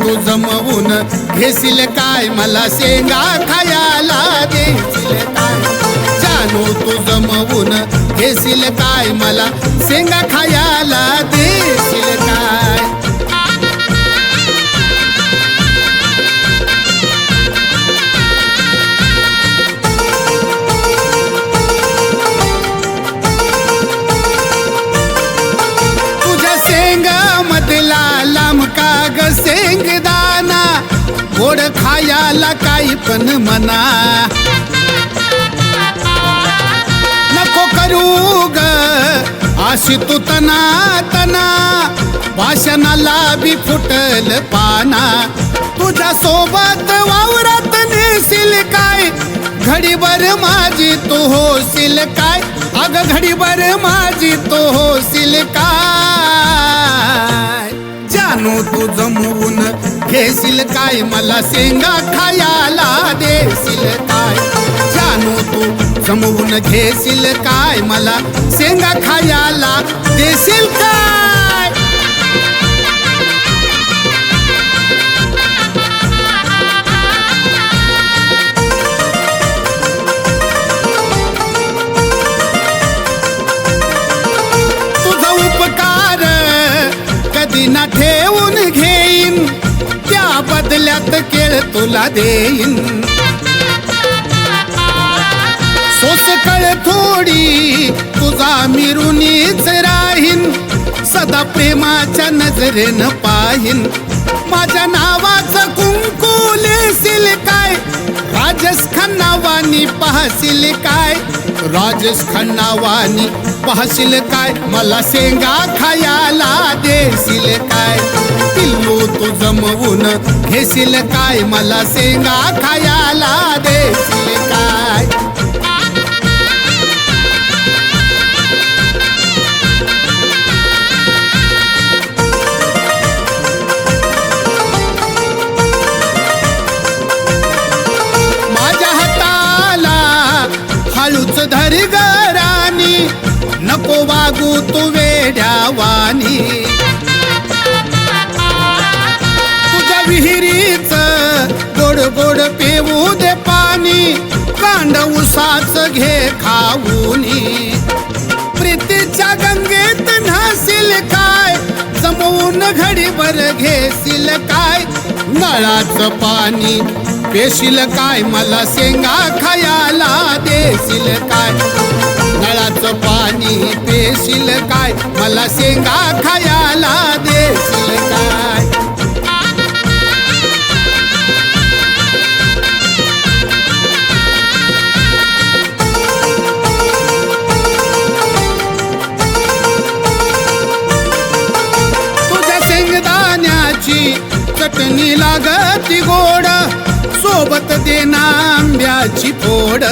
तू जमवून घेशील काय? मला शेंगा खायला देशील काय जानू तू जमवून घेशील काय? मला शेंगा खायला देशील काय याला काही पण म्हणा. नको करू ग अशी तू तना तना. भाषणाला बी फुटल पाना. तुझ्या सोबत वावरात नेसील काय? घडीभर माझी तू होशील काय? अग घडीभर माझी तू होशील काय? जानू तू जमवून. घेशील काय? मला शेंगा खायला देशील काय? जानू तू जमवून घेशील काय? मला शेंगा खायला देशील काय? बदल्यात केळ तुला देईन. सोस कळ थोडी तुझा मिरुनीच राहीन. सदा प्रेमाच्या नजरेनं पाहिन. माझ्या नावाचं कुंकू लेशील काय? राजेश खन्नावानी पाहशील काय? राजेश खन्नावानी पाहशील काय? मला शेंगा खायला देशील जमवून घेशील काय? मला शेंगा खायला देशील काय माझ्या हाताला हळूच धर गरानी नको वागू तू नाच घे खाऊनी. प्रीतीच्या गंगेत नासील काय? जमवून घडीवर घेशील काय? नळाचं पाणी पेशील काय? मला शेंगा खायला देशील काय? नळाचं पाणी पेशील काय? मला शेंगा खायला आंब्याची चटणी लागती गोड सोबत देना आंब्याची फोड.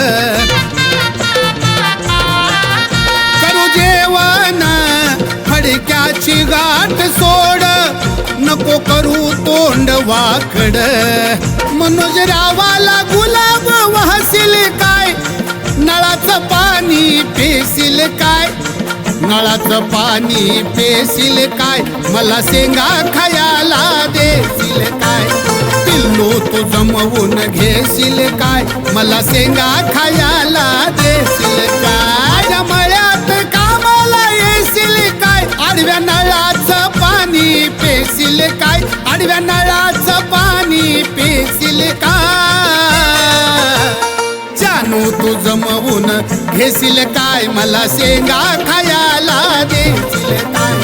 करू जेवण फडक्याची गाठ सोड नको करू तोंड वाकड. मनोज रावाला गुलाब वाहसील काय नळाचं पाणी पेशील काय नळाचं पाणी पेशील काय? मला शेंगा खायला देशील काय? पिल्लू तू जमवून घेशील काय? मला शेंगा खायला देशील काय? या मळ्यात कामाला येशील काय? आडव्या नळाचं पाणी पेशील काय? आडव्या नळा घेऊन घेशील काय? मला शेंगा खायला देशील काय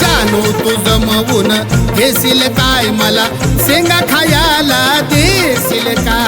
जानू तू जमवून घेशील काय? मला शेंगा खायला देशील काय?